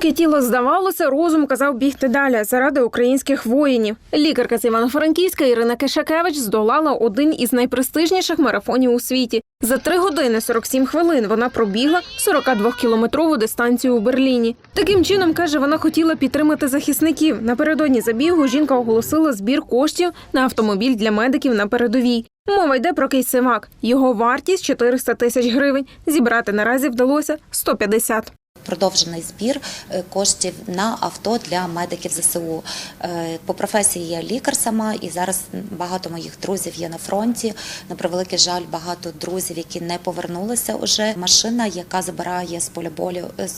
Поки тіло здавалося, розум казав бігти далі заради українських воїнів. Лікарка з Івано-Франківська Ірина Кишакевич здолала один із найпрестижніших марафонів у світі. За 3 години 47 хвилин вона пробігла 42-кілометрову дистанцію у Берліні. Таким чином, каже, вона хотіла підтримати захисників. Напередодні забігу жінка оголосила збір коштів на автомобіль для медиків на передовій. Мова йде про кейсивак. Його вартість 400 тисяч гривень. Зібрати наразі вдалося 150. Продовжений збір е, коштів на авто для медиків ЗСУ. Е, По професії я лікар сама, і зараз багато моїх друзів є на фронті. На превеликий жаль, багато друзів, які не повернулися уже. Машина, яка забирає з поля болю е,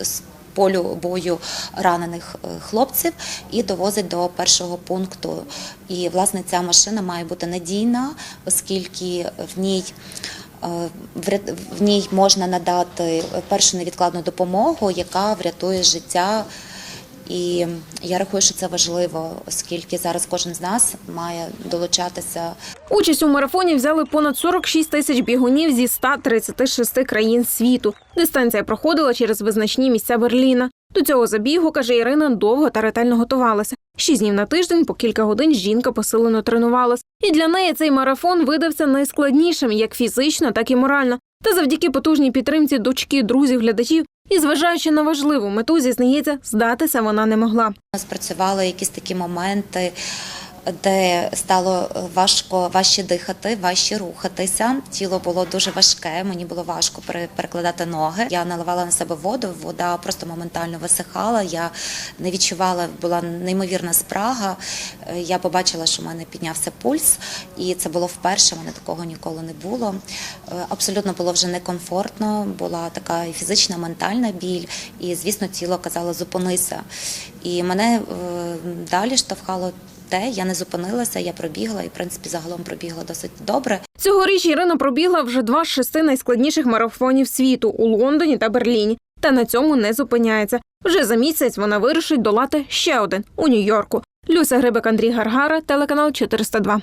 з- полю бою ранених хлопців і довозить до першого пункту. І власне ця машина має бути надійна, оскільки в ній. Е, В ній можна надати першу невідкладну допомогу, яка врятує життя. І я рахую, що це важливо, оскільки зараз кожен з нас має долучатися Участь у марафоні взяли понад 46 тисяч бігунів зі 136 країн світу. Дистанція проходила через визначні місця Берліна. До цього забігу, каже Ірина, довго та ретельно готувалася. Шість днів на тиждень по кілька годин жінка посилено тренувалась. І для неї цей марафон видався найскладнішим як фізично, так і морально. Та завдяки потужній підтримці дочки, друзів, глядачів і зважаючи на важливу мету, зізнається, здатися вона не могла. спрацювали якісь такі моменти, де стало важко важче дихати, важче рухатися. Тіло було дуже важке. Мені було важко пере- перекладати ноги. Я наливала на себе воду, вода просто моментально висихала. Я не відчувала, була неймовірна спрага. Е, Я побачила, що в мене піднявся пульс, і це було вперше. мене такого ніколи не було. Е, Абсолютно було вже некомфортно. Була така фізична, ментальна біль, і звісно, тіло казало зупинися. І мене е, далі штовхало те, я не зупинилася, я пробігла і в принципі загалом пробігла досить добре. Цьогоріч Ірина пробігла вже два з шести найскладніших марафонів світу у Лондоні та Берліні. Та на цьому не зупиняється. Вже за місяць вона вирішить долати ще один у Нью-Йорку. Люся Грибик, Андрій Гаргара, телеканал 402.